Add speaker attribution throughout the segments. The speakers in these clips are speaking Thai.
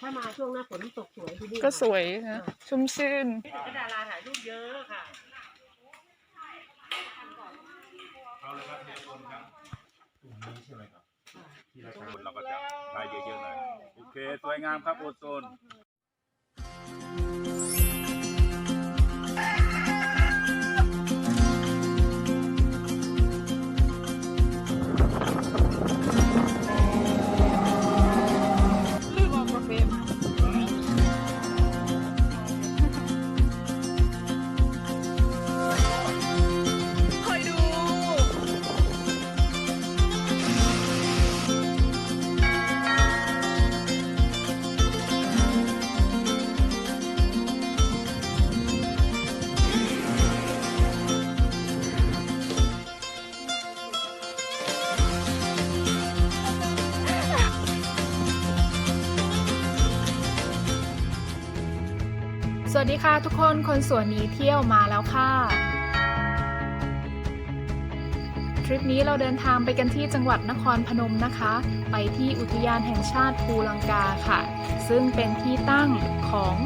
Speaker 1: ถ้ามาช่วงหน้าฝนตกสวยที่นี่
Speaker 2: ก็สวยนะชุ่มชื่น
Speaker 1: ก็ดาราถ่ายรูปเยอะค่ะ
Speaker 3: เอาเลยครับเฮียต้นครับกลุ่มนี้ใช่ไหมครับที่เราคนเราก็จะได้เยอะๆหน่อยโอเคสวยงามครับโอโซน
Speaker 2: ดีค่ะทุกคนคนสวนนี้เที่ยวมาแล้วค่ะ ทริปนี้เราเดินทางไปกันที่จังหวัดนครพนมนะคะ ไปที่อุทยานแห่งชาติภูลังกาค่ะ ซึ่งเป็นที่ตั้งของ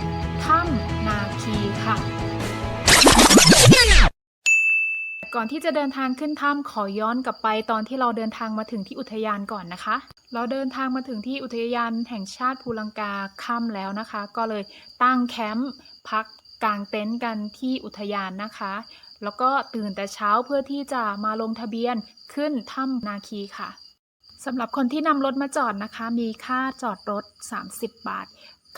Speaker 2: ถ้ำนาคีค่ะ ก่อนที่จะเดินทางขึ้นถ้ำขอย้อนกลับไปตอนที่เราเดินทางมาถึงที่อุทยานก่อนนะคะ เราเดินทางมาถึงที่อุทยานแห่งชาติภูลังกาค่ำแล้วนะคะ ก็เลยตั้งแคมป์ พักกางเต็นท์กันที่อุทยานนะคะ แล้วก็ตื่นแต่เช้าเพื่อที่จะมาลงทะเบียนขึ้นถ้ำนาคีค่ะสำหรับคนที่นำรถมาจอดนะคะ มีค่าจอดรถ 30 บาท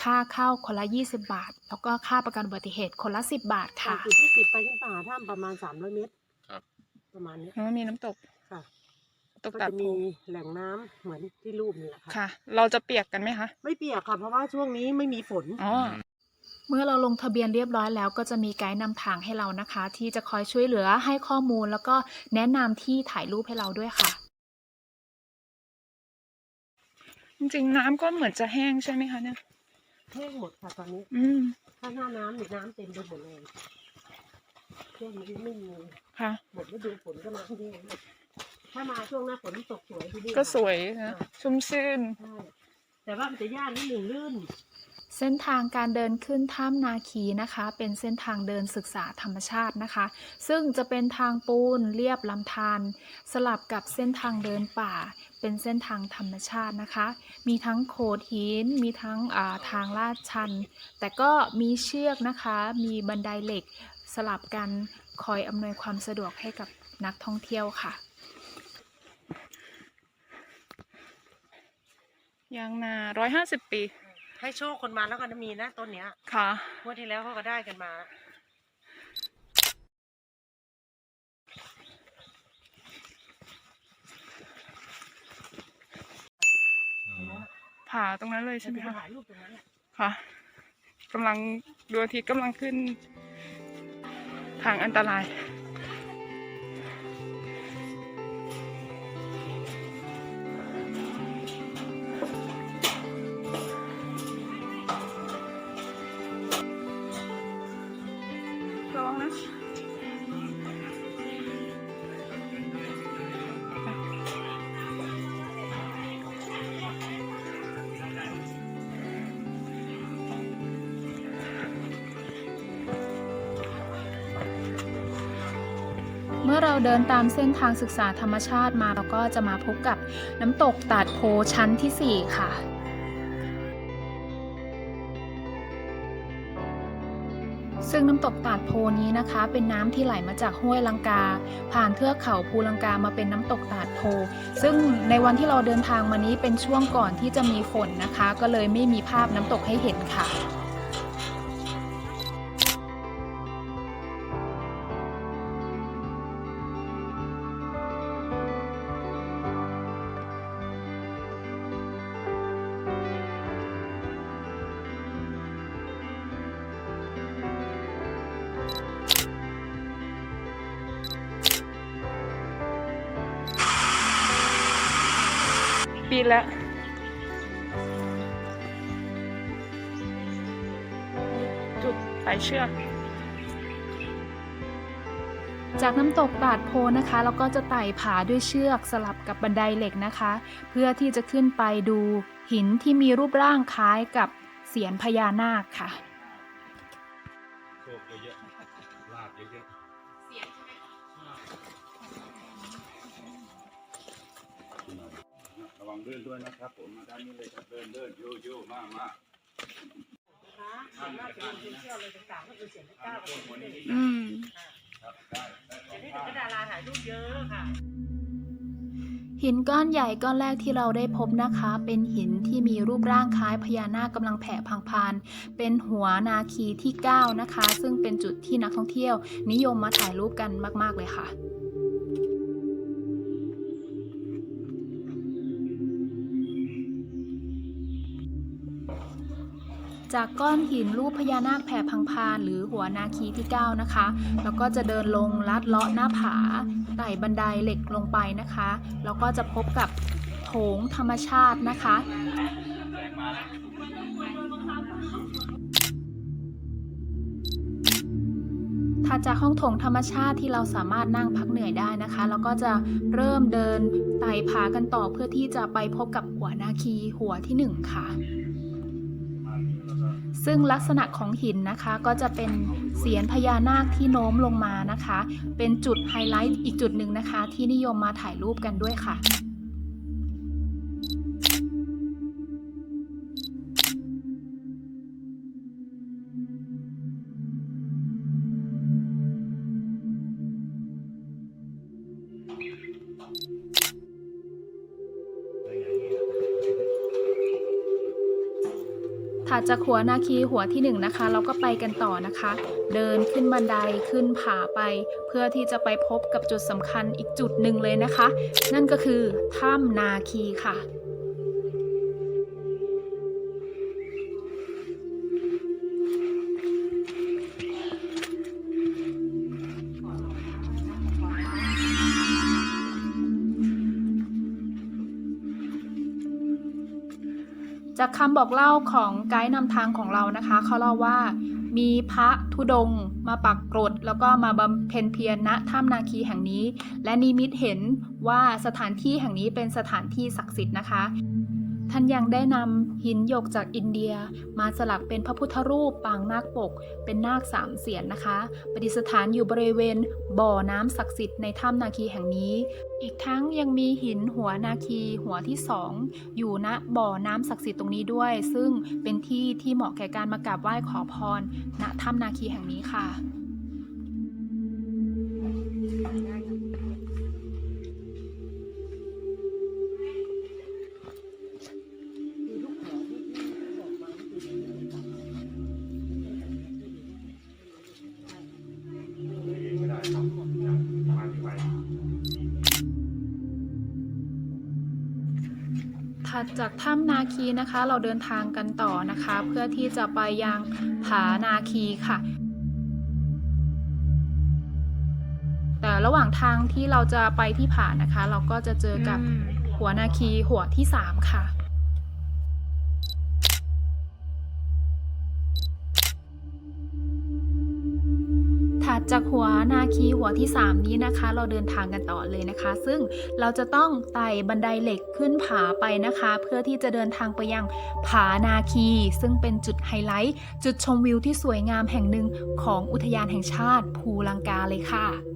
Speaker 2: ค่าเข้าคนละ 20 บาท แล้วก็ค่าประกันอุบัติเหตุคนละ 10 บาทค่ะ
Speaker 1: จุดที่สิบไปขึ้นป่าถ้ำประมาณสามร้อยเมตร
Speaker 3: ครับ
Speaker 1: ประมาณนี้
Speaker 2: มันมีน้ำตก
Speaker 1: ค่ะ
Speaker 2: ตก
Speaker 1: ก็
Speaker 2: ตัด
Speaker 1: จะ
Speaker 2: โพ
Speaker 1: มีแหล่งน้ำเหมือนที่รูปนี่แหละค่ะ
Speaker 2: ค่ะ เราจะเปียกกันไหมคะ
Speaker 1: ไม่เปียกค่ะ เพราะว่าช่วงนี้ไม่มีฝน
Speaker 2: อ๋อ เมื่อเราลงทะเบียนเรียบร้อยแล้วก็จะมีไกด์นำทางให้เรานะคะ ที่จะคอยช่วยเหลือให้ข้อมูล แล้วก็แนะนำที่ถ่ายรูปให้เราด้วยค่ะ จริงๆน้ำก็เหมือนจะแห้งใช่ไหมคะเนี่ย
Speaker 1: แห้งหมดค่ะตอนนี้
Speaker 2: อืม
Speaker 1: ถ้าหน้าน้ำเนี่ยน้ำเต็มไปหมดเลยช่วงนี้ไม่มี
Speaker 2: ค่ะ
Speaker 1: หมดฤดูฝนก็น้ำแห้งหมดถ้ามาช่วงหน้าฝนตกสวยที่นี่
Speaker 2: ก็
Speaker 1: ค่ะ
Speaker 2: สวยนะชุ่มชื่น
Speaker 1: ใช่แต่ว่ามันจะยากนิดหนึ่งลื่น
Speaker 2: เส้นทางการเดินขึ้นถ้ำนาคีนะคะ เป็นเส้นทางเดินศึกษาธรรมชาตินะคะ ซึ่งจะเป็นทางปูนเรียบลำธารสลับกับเส้นทางเดินป่า เป็นเส้นทางธรรมชาตินะคะ มีทั้งโขดหิน มีทั้งอ่าทางลาดชัน แต่ก็มีเชือกนะคะ มีบันไดเหล็กสลับกันคอยอำนวยความสะดวกให้กับนักท่องเที่ยวค่ะยางนาร้อยห้าสิบปี
Speaker 1: ให้โชคคนมาแล้วกันมีนะต้นเนี้ย
Speaker 2: ค่ะ
Speaker 1: งวดที่แล้วเขาก็ได้กันมา
Speaker 2: ผ่าตรงนั้นเลยใช่ไหม
Speaker 1: จะ
Speaker 2: คะ
Speaker 1: ถ่ายรูปตรงนั้นน่ะ
Speaker 2: ค่ะกำลังดวงอาทิตย์กำลังขึ้น ทางอันตราย เมื่อเราเดินตามเส้นทางศึกษาธรรมชาติมาเราก็จะมาพบกับน้ำตกตาดโพชั้นที่ 4 ค่ะ ซึ่งน้ำตกตาดโพนี้นะคะ เป็นน้ำที่ไหลมาจากห้วยลังกา ผ่านเทือกเขาภูลังกามาเป็นน้ำตกตาดโพ ซึ่งในวันที่เราเดินทางมานี้เป็นช่วงก่อนที่จะมีฝนนะคะ ก็เลยไม่มีภาพน้ำตกให้เห็นค่ะ ปีแล้ว จุดไต่เชือกจากน้ำตกตาดโพนะคะเราก็จะไต่ผาด้วยเชือกสลับกับบันไดเหล็กนะคะ เพื่อที่จะขึ้นไปดูหินที่มีรูปร่างคล้ายกับเสียนพญานาคค่ะ
Speaker 3: โชคเยอะๆลาบเยอะๆ ระวังเดินด้วยนะครับ ผมมาด้านนี้เลยครับเดินเดินโยโย่มามา
Speaker 1: นะคะส่วนมากจะเป็นโซเชียลอะไรต่างๆก็คือเสียงก้าวกับคนนี้
Speaker 2: อืม
Speaker 3: ครับได้ได้สอ
Speaker 1: แต่
Speaker 3: ง
Speaker 1: นี่
Speaker 3: ภา
Speaker 1: ถึ
Speaker 3: พ
Speaker 1: งดาราถ่ายรูปเยอะค่ะ
Speaker 2: หินก้อนใหญ่ก้อนแรกที่เราได้พบนะคะ เป็นหินที่มีรูปร่างคล้ายพญานาคกำลังแผ่พังพาน เป็นหัวนาคีที่ 9 นะคะ ซึ่งเป็นจุดที่นักท่องเที่ยว นิยมมาถ่ายรูปกันมาก ๆ เลยค่ะ จากก้อนหินรูปพญานาคแผ่พังพานหรือหัวนาคีที่ 9 นะคะ แล้วก็จะเดินลงลัดเลาะหน้าผาไต่บันไดเหล็กลงไปนะคะ แล้วก็จะพบกับโถงธรรมชาตินะคะถัดจากห้องโถงธรรมชาติที่เราสามารถนั่งพักเหนื่อยได้นะคะ แล้วก็จะเริ่มเดินไต่ผากันต่อเพื่อที่จะไปพบกับหัวนาคีหัวที่หนึ่งค่ะ ซึ่งลักษณะของหินนะคะก็จะเป็นเสียนพญานาคที่โน้มลงมานะคะ เป็นจุดไฮไลท์อีกจุดหนึ่งนะคะ ที่นิยมมาถ่ายรูปกันด้วยค่ะ ถัดจากหัวนาคีหัวที่หนึ่งนะคะ เราก็ไปกันต่อนะคะ เดินขึ้นบันไดขึ้นผาไป เพื่อที่จะไปพบกับจุดสำคัญอีกจุดหนึ่งเลยนะคะ นั่นก็คือถ้ำนาคีค่ะ จากคำบอกเล่าของไกด์นำทางของเรานะคะ เขาเล่าว่ามีพระธุดงมาปักกรด แล้วก็มาบำเพ็ญเพียรณถ้ำนาคีแห่งนี้ และนิมิตเห็นว่าสถานที่แห่งนี้เป็นสถานที่ศักดิ์สิทธิ์นะคะ ท่านยังได้นำหินหยกจากอินเดีย มาสลักเป็นพระพุทธรูปปางนาคปก เป็นนาคสามเสียนนะคะ ประดิษฐานอยู่บริเวณบ่อน้ำศักดิ์สิทธิ์ในถ้ำนาคีแห่งนี้ อีกทั้งยังมีหินหัวนาคีหัวที่สองอยู่ณบ่อน้ำศักดิ์สิทธิ์ตรงนี้ด้วย ซึ่งเป็นที่ที่เหมาะแก่การมากราบไหว้ขอพร ณถ้ำนาคีแห่งนี้ค่ะ จากถ้ำนาคีนะคะ เราเดินทางกันต่อนะคะ เพื่อที่จะไปยังผานาคีค่ะ แต่ระหว่างทางที่เราจะไปที่ผานะคะ เราก็จะเจอกับหัวนาคีหัวที่สามค่ะ จากหัวนาคีหัวที่ 3 นี้นะคะ เราเดินทางกันต่อเลยนะคะ ซึ่งเราจะต้องไต่บันไดเหล็กขึ้นผาไปนะคะ เพื่อที่จะเดินทางไปยังผานาคี ซึ่งเป็นจุดไฮไลท์ จุดชมวิวที่สวยงามแห่งหนึ่งของอุทยานแห่งชาติภูลังกาเลยค่ะ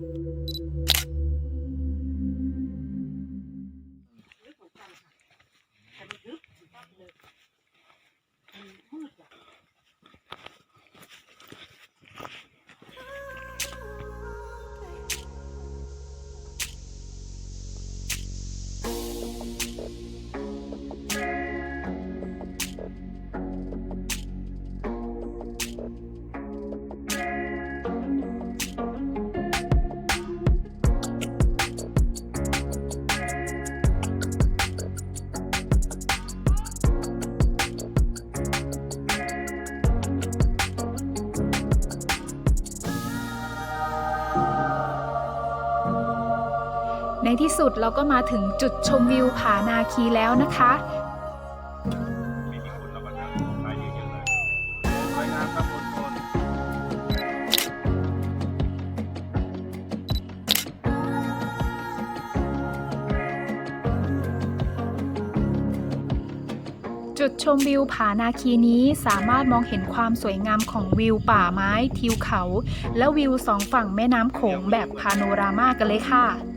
Speaker 2: ในที่สุดเราก็มาถึงจุดชมวิวผานาคีแล้วนะคะ
Speaker 3: จุด
Speaker 2: ชมวิวผานาคีนี้สามารถมองเห็นความสวยงามของวิวป่าไม้ ทิวเขา และวิวสองฝั่งแม่น้ำโขงแบบพาโนรามากันเลยค่ะ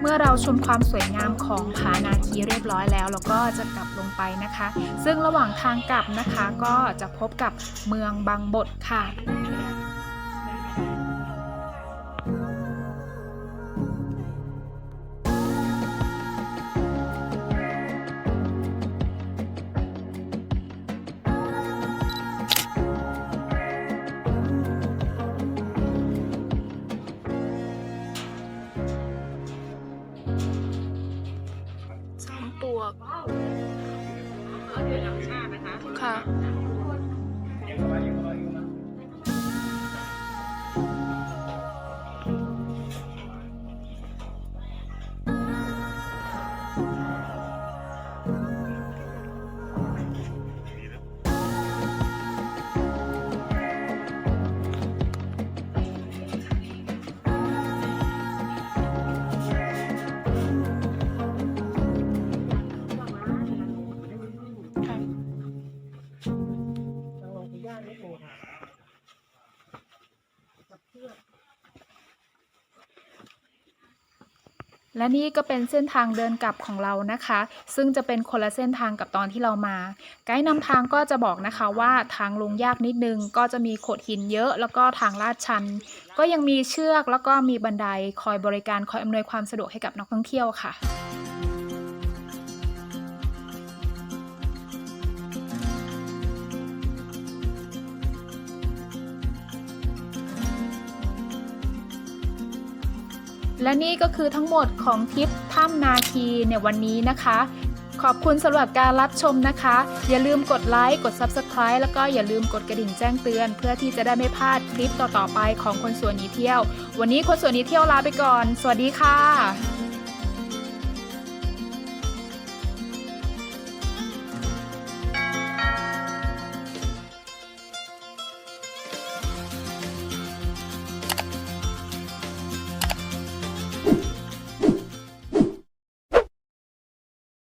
Speaker 2: เมื่อเราชมความสวยงามของผานาคีเรียบร้อยแล้ว เราก็จะกลับลงไปนะคะ ซึ่งระหว่างทางกลับนะคะก็จะพบกับเมืองบางบดค่ะ
Speaker 1: ดนึงค่ะจับเชือก
Speaker 2: และนี่ก็เป็นเส้นทางเดินกลับของเรานะคะ ซึ่งจะเป็นคนละเส้นทางกับตอนที่เรามา ไกด์นำทางก็จะบอกนะคะว่าทางลงยากนิดนึง ก็จะมีโขดหินเยอะ แล้วก็ทางลาดชัน ก็ยังมีเชือกแล้วก็มีบันไดคอยบริการคอยอำนวยความสะดวกให้กับนักท่องเที่ยวค่ะ และนี่ก็คือทั้งหมดของทริปถ้ำนาคีในวันนี้นะคะ ขอบคุณสำหรับการรับชมนะคะ อย่าลืมกดไลค์กด Subscribe แล้วก็อย่าลืมกดกระดิ่งแจ้งเตือน เพื่อที่จะได้ไม่พลาดคลิปต่อๆไปของคนสวนหนีเที่ยว วันนี้คนสวนหนีเที่ยวลาไปก่อน สวัสดีค่ะ